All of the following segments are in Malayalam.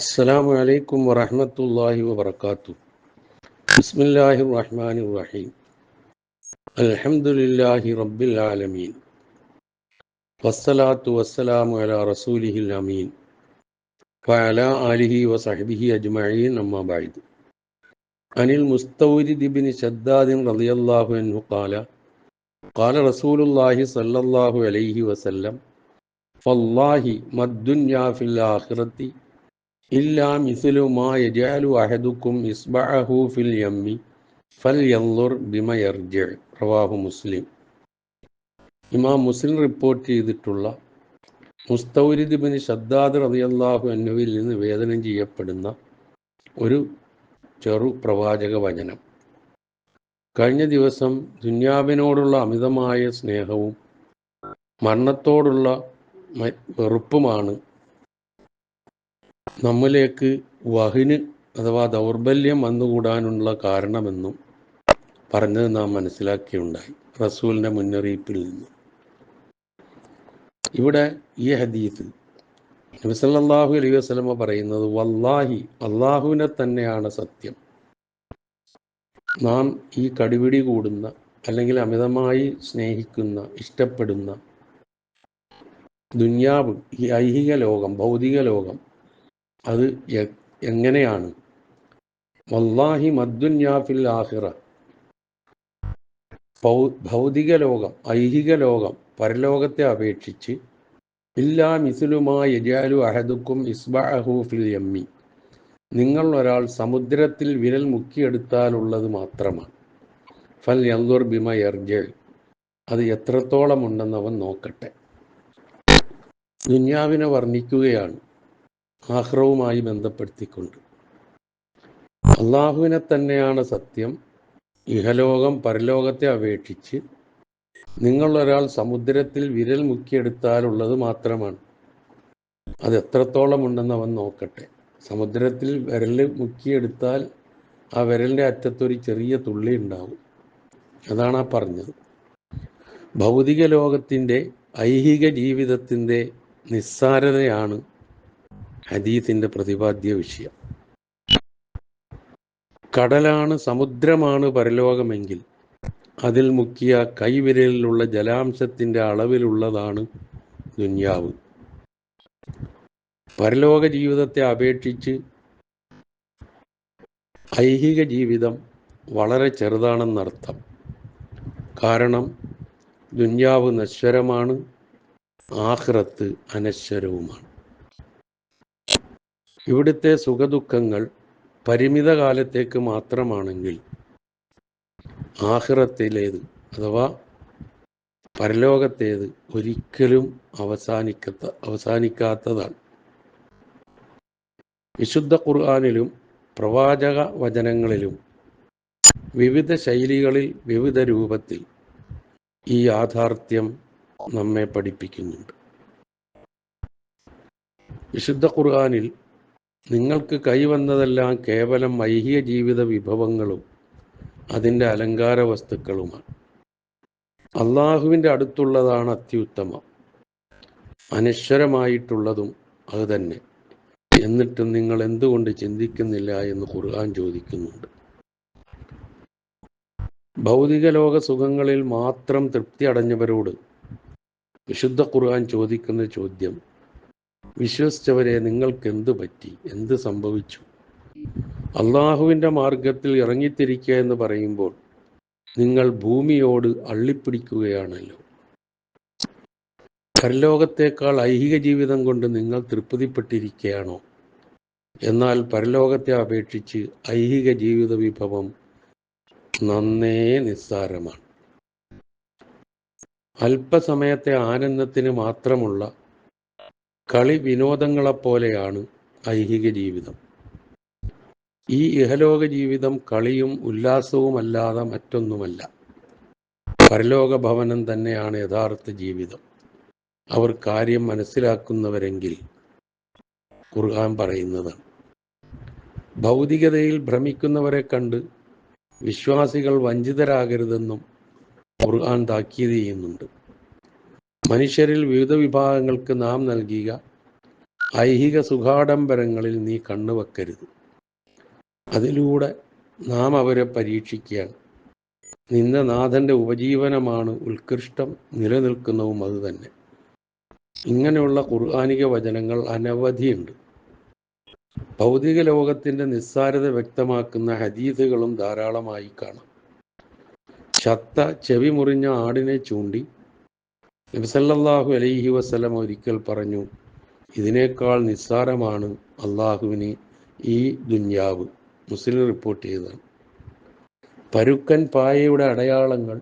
السلام عليكم ورحمة الله وبركاته. بسم الله الرحمن الرحيم. الحمد لله رب العالمين. والصلاة والسلام على رسوله الأمين. وعلى آله وصحبه أجمعين أما بعد. عن المستورد بن شداد رضي الله عنه قال قال رسول الله صلى الله عليه وسلم فالله ما الدنيا في الآخرة ഇല്ലാ മിസിലു മാ യജാലു അഹദുക്കും ഇസ്ബഅഹു ഫിൽ യമ്മി ഫൽ യന്ദുർ റവാഹു മുസ്ലിം. ഇമാം മുസ്ലിം റിപ്പോർട്ട് ചെയ്തിട്ടുള്ള മുസ്തൗരിദ് ബിൻ ഷദ്ദാദ് റളിയല്ലാഹു അൻഹുവിൽ നിന്ന് വേദനം ചെയ്യപ്പെടുന്ന ഒരു ചെറു പ്രവാചക വചനം. കഴിഞ്ഞ ദിവസം ദുന്യാവിനോടുള്ള അമിതമായ സ്നേഹവും മരണത്തോടുള്ള വെറുപ്പുമാണ് നമ്മിലേക്ക് വഹിന് അഥവാ ദൗർബല്യം വന്നുകൂടാനുള്ള കാരണമെന്നും പറഞ്ഞത് നാം മനസ്സിലാക്കിയുണ്ടായി റസൂലിന്റെ മുന്നറിയിപ്പിൽ നിന്ന്. ഇവിടെ ഈ ഹദീസ് നബിസല്ലാഹു അലൈഹി വസ്ലമ പറയുന്നത് വല്ലാഹി അള്ളാഹുവിനെ തന്നെയാണ് സത്യം. നാം ഈ കടിപിടി കൂടുന്ന അല്ലെങ്കിൽ അമിതമായി സ്നേഹിക്കുന്ന ഇഷ്ടപ്പെടുന്ന ദുന്യാവ് ഈ ഐഹിക ലോകം ഭൗതിക ലോകം അത് എങ്ങനെയാണ്? വല്ലാഹി മദ്ദുന്യാഫിൽ ആഹിറ ഭൗതിക ലോകം ഐഹിക ലോകം പരലോകത്തെ അപേക്ഷിച്ച് ഇല്ലാ മിസിലുമാ യജാലു അഹദുക്കും ഇസ്ബഅഹു ഫിൽ യമ്മി. നിങ്ങൾ ഒരാൾ സമുദ്രത്തിൽ വിരൽ മുക്കിയെടുത്താലുള്ളത് മാത്രമാണ്. ഫൽ യന്ദുർ ബിമ യർജൽ അത് എത്രത്തോളം ഉണ്ടെന്ന് അവൻ നോക്കട്ടെ. ദുന്യാവിനെ വർണിക്കുകയാണ്. ആഹ്റവുമായി ബന്ധപ്പെടുത്തിക്കൊണ്ട്. അള്ളാഹുവിനെ തന്നെയാണ് സത്യം. ഇഹലോകം പരലോകത്തെ അപേക്ഷിച്ച് നിങ്ങളൊരാൾ സമുദ്രത്തിൽ വിരൽ മുക്കിയെടുത്താലുള്ളത് മാത്രമാണ്. അത് എത്രത്തോളം ഉണ്ടെന്ന് അവൻ നോക്കട്ടെ. സമുദ്രത്തിൽ വിരൽ മുക്കിയെടുത്താൽ ആ വിരലിന്റെ അറ്റത്തൊരു ചെറിയ തുള്ളി ഉണ്ടാവും. അതാണ് ആ പറഞ്ഞത്. ഭൗതിക ലോകത്തിന്റെ ഐഹിക ജീവിതത്തിന്റെ നിസ്സാരതയാണ് ഹദീസിന്റെ പ്രതിപാദ്യ വിഷയം. കടലാണ് സമുദ്രമാണ് പരലോകമെങ്കിൽ അതിൽ മുക്കിയ കൈവിരലിലുള്ള ജലാംശത്തിന്റെ അളവിലുള്ളതാണ് ദുന്യാവ്. പരലോക ജീവിതത്തെ അപേക്ഷിച്ച് ഐഹിക ജീവിതം വളരെ ചെറുതാണെന്നർത്ഥം കാരണം ദുന്യാവ് നശ്വരമാണ് ആഹ്റത്ത് അനശ്വരവുമാണ്. ഇവിടുത്തെ സുഖദുഃഖങ്ങൾ പരിമിത കാലത്തേക്ക് മാത്രമാണെങ്കിൽ ആഹ്റത്തിലേത് അഥവാ പരലോകത്തേത് ഒരിക്കലും അവസാനിക്കത്ത അവസാനിക്കാത്തതാണ്. വിശുദ്ധ ഖുർആാനിലും പ്രവാചക വചനങ്ങളിലും വിവിധ ശൈലികളിൽ വിവിധ രൂപത്തിൽ ഈ യാഥാർത്ഥ്യം നമ്മെ പഠിപ്പിക്കുന്നുണ്ട്. വിശുദ്ധ ഖുർആാനിൽ നിങ്ങൾക്ക് കൈവന്നതെല്ലാം കേവലം ഐഹിക ജീവിത വിഭവങ്ങളും അതിന്റെ അലങ്കാര വസ്തുക്കളുമാണ്. അള്ളാഹുവിന്റെ അടുത്തുള്ളതാണ് അത്യുത്തമം. അനശ്വരമായിട്ടുള്ളതും അത് തന്നെ. എന്നിട്ടും നിങ്ങൾ എന്തുകൊണ്ട് ചിന്തിക്കുന്നില്ല എന്ന് ഖുർആൻ ചോദിക്കുന്നുണ്ട്. ഭൗതിക ലോക സുഖങ്ങളിൽ മാത്രം തൃപ്തി അടഞ്ഞവരോട് വിശുദ്ധ ഖുർആൻ ചോദിക്കുന്ന ചോദ്യം വിശ്വസിച്ചവരെ നിങ്ങൾക്ക് എന്ത് പറ്റി? എന്ത് സംഭവിച്ചു? അള്ളാഹുവിന്റെ മാർഗത്തിൽ ഇറങ്ങിത്തിരിക്കുക എന്ന് പറയുമ്പോൾ നിങ്ങൾ ഭൂമിയോട് അള്ളിപ്പിടിക്കുകയാണല്ലോ. പരലോകത്തേക്കാൾ ഐഹിക ജീവിതം കൊണ്ട് നിങ്ങൾ തൃപ്തിപ്പെട്ടിരിക്കുകയാണോ? എന്നാൽ പരലോകത്തെ അപേക്ഷിച്ച് ഐഹിക ജീവിത വിഭവം നന്നേ നിസ്സാരമാണ്. അല്പസമയത്തെ ആനന്ദത്തിന് മാത്രമുള്ള കളി വിനോദങ്ങളെപ്പോലെയാണ് ഐഹിക ജീവിതം ഈ ഇഹലോക ജീവിതം കളിയും ഉല്ലാസവുമല്ലാതെ മറ്റൊന്നുമല്ല. പരലോക ഭവനം തന്നെയാണ് യഥാർത്ഥ ജീവിതം. അവർ കാര്യം മനസ്സിലാക്കുന്നവരെങ്കിൽ ഖുർആൻ പറയുന്നത്. ഭൗതികതയിൽ ഭ്രമിക്കുന്നവരെ കണ്ട് വിശ്വാസികൾ വഞ്ചിതരാകരുതെന്നും ഖുർആൻ താക്കീത് ചെയ്യുന്നുണ്ട്. മനുഷ്യരിൽ വിവിധ വിഭാഗങ്ങൾക്ക് നാം നൽകിയ ഐഹിക സുഖാഡംബരങ്ങളിൽ നീ കണ്ണുവെക്കരുത് അതിലൂടെ നാം അവരെ പരീക്ഷിക്കുകയാണ്. നിന്ന നാഥന്റെ ഉപജീവനമാണ് ഉത്കൃഷ്ടം നിലനിൽക്കുന്നതും അത് തന്നെ. ഇങ്ങനെയുള്ള ഖുർആാനിക വചനങ്ങൾ അനവധിയുണ്ട്. ഭൗതിക ലോകത്തിന്റെ നിസ്സാരത വ്യക്തമാക്കുന്ന ഹദീസുകളും ധാരാളമായി കാണാം. ചത്ത ചെവി മുറിഞ്ഞ ആടിനെ ചൂണ്ടി നബിസല്ലാഹു അലൈഹി വസ്ലം ഒരിക്കൽ പറഞ്ഞു ഇതിനേക്കാൾ നിസ്സാരമാണ് അള്ളാഹുവിന് ഈ ദുന്യാവ് മുസ്ലിം റിപ്പോർട്ട് ചെയ്തതാണ്. പരുക്കൻ പായയുടെ അടയാളങ്ങൾ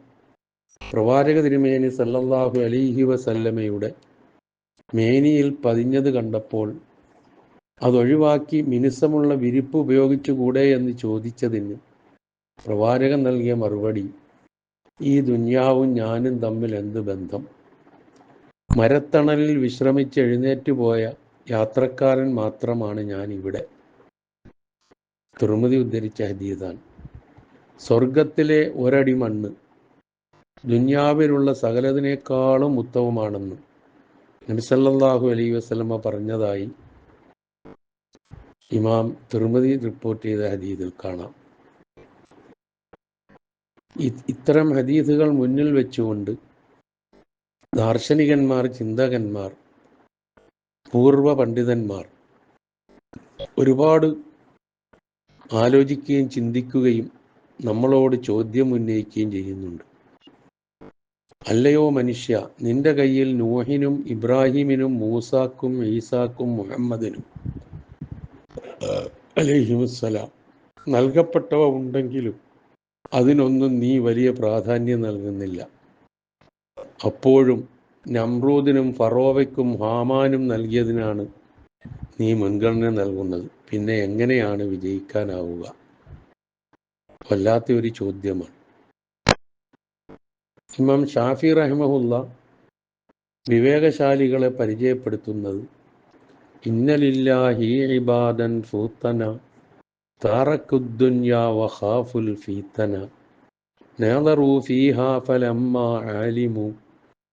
പ്രവാചക തിരുമേനി സല്ലല്ലാഹു അലൈഹി വസല്ലമയുടെ മേനിയിൽ പതിഞ്ഞത് കണ്ടപ്പോൾ അതൊഴിവാക്കി മിനുസമുള്ള വിരിപ്പ് ഉപയോഗിച്ചുകൂടെ എന്ന് ചോദിച്ചതിന് പ്രവാചകൻ നൽകിയ മറുപടി ഈ ദുന്യാവും ഞാനും തമ്മിൽ എന്ത് ബന്ധം? മരത്തണലിൽ വിശ്രമിച്ച് എഴുന്നേറ്റ് പോയ യാത്രക്കാരൻ മാത്രമാണ് ഞാൻ ഇവിടെ തുറമുതി ഉദ്ധരിച്ച ഹദീതാണ് സ്വർഗത്തിലെ ഒരടി മണ്ണ് ദുന്യാവിലുള്ള സകലതിനേക്കാളും ഉത്തമമാണെന്ന് നബിസല്ലാഹു അലൈ വസ്ലമ പറഞ്ഞതായി ഇമാം തിരുമതി റിപ്പോർട്ട് ചെയ്ത ഹദീദിൽ കാണാം. ഇത്തരം ഹദീസുകൾ മുന്നിൽ വെച്ചുകൊണ്ട് ദാർശനികന്മാർ ചിന്തകന്മാർ പൂർവ പണ്ഡിതന്മാർ ഒരുപാട് ആലോചിക്കുകയും ചിന്തിക്കുകയും നമ്മളോട് ചോദ്യം ഉന്നയിക്കുകയും ചെയ്യുന്നുണ്ട്. അല്ലയോ മനുഷ്യ നിന്റെ കയ്യിൽ നൂഹിനും ഇബ്രാഹിമിനും മൂസാക്കും ഈസാക്കും മുഹമ്മദിനും അലഹിമുസലാം നൽകപ്പെട്ടവ ഉണ്ടെങ്കിലും അതിനൊന്നും നീ വലിയ പ്രാധാന്യം നൽകുന്നില്ല. അപ്പോഴും നമ്രൂദിനും ഫറോവയ്ക്കും ഹാമാനും നൽകിയതിനാണ് നീ മുൻഗണന നൽകുന്നത്. പിന്നെ എങ്ങനെയാണ് വിജയിക്കാനാവുക? വല്ലാത്ത ഒരു ചോദ്യമാണ്. ഇമാം ഷാഫി റഹ്മുള്ള വിവേകശാലികളെ പരിചയപ്പെടുത്തുന്നത് ഇന്നലില്ലാഹി ഇബാദൻ ഫൂത്തന താറക്കുദ്ദുന്യാ ഫീത്തന നേതറൂ ഫീഹാ ഫലമ്മ ആലിമു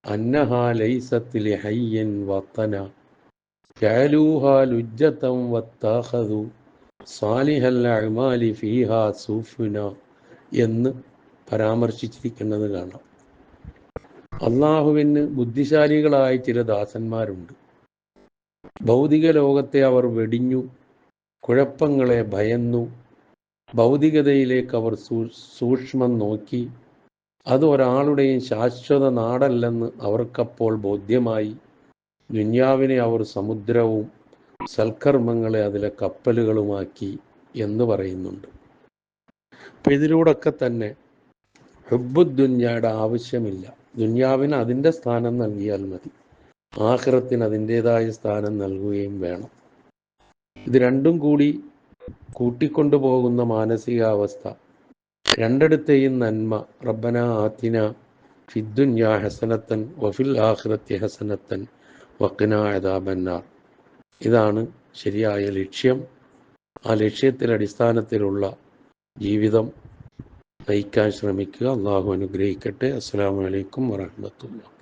അന്നഹാ ലൈസത്തിൽ ഹയ്യൻ വത്തന. ജാലൂഹാ ലുജ്ജത്തം വത്താഹതു സാലിഹൽ അഴ്മാലി ഫീഹാ സൂഫുന എന്ന് പരാമർശിച്ചിരിക്കുന്നത് കാണാം. അള്ളാഹുവിന് ബുദ്ധിശാലികളായ ചില ദാസന്മാരുണ്ട്. ഭൗതിക ലോകത്തെ അവർ വെടിഞ്ഞു കുഴപ്പങ്ങളെ ഭയന്നു ഭൗതികതയിലേക്ക് അവർ സൂക്ഷ്മം നോക്കി അത് ഒരാളുടെയും ശാശ്വത നാടല്ലെന്ന് അവർക്കപ്പോൾ ബോധ്യമായി. ദുന്യാവിനെ അവർ സമുദ്രവും സൽക്കർമ്മങ്ങളെ അതിലെ കപ്പലുകളുമാക്കി എന്ന് പറയുന്നുണ്ട്. അപ്പം ഇതിലൂടെയൊക്കെ തന്നെ ഹുബുദ്ദുന്യയുടെ ആവശ്യമില്ല. ദുന്യാവിന് അതിന്റെ സ്ഥാനം നൽകിയാൽ മതി. ആഹ്റത്തിന് അതിന്റെതായ സ്ഥാനം നൽകുകയും വേണം. ഇത് രണ്ടും കൂടി കൂട്ടിക്കൊണ്ടുപോകുന്ന മാനസികാവസ്ഥ രണ്ടിടത്തെയും നന്മ. റബ്ബന ആത്തിന ഫിദ്ദുന്യ ഹസനത്തൻ വഫിൽ ആഹ്റത്തി ഹസനത്തൻ വക്കന അദാബന്നാർ. ഇതാണ് ശരിയായ ലക്ഷ്യം. ആ ലക്ഷ്യത്തിൽ അടിസ്ഥാനത്തിലുള്ള ജീവിതം നയിക്കാൻ ശ്രമിക്കുക. അള്ളാഹു അനുഗ്രഹിക്കട്ടെ. അസ്സാം വലൈക്കും വറഹമത്തുള്ള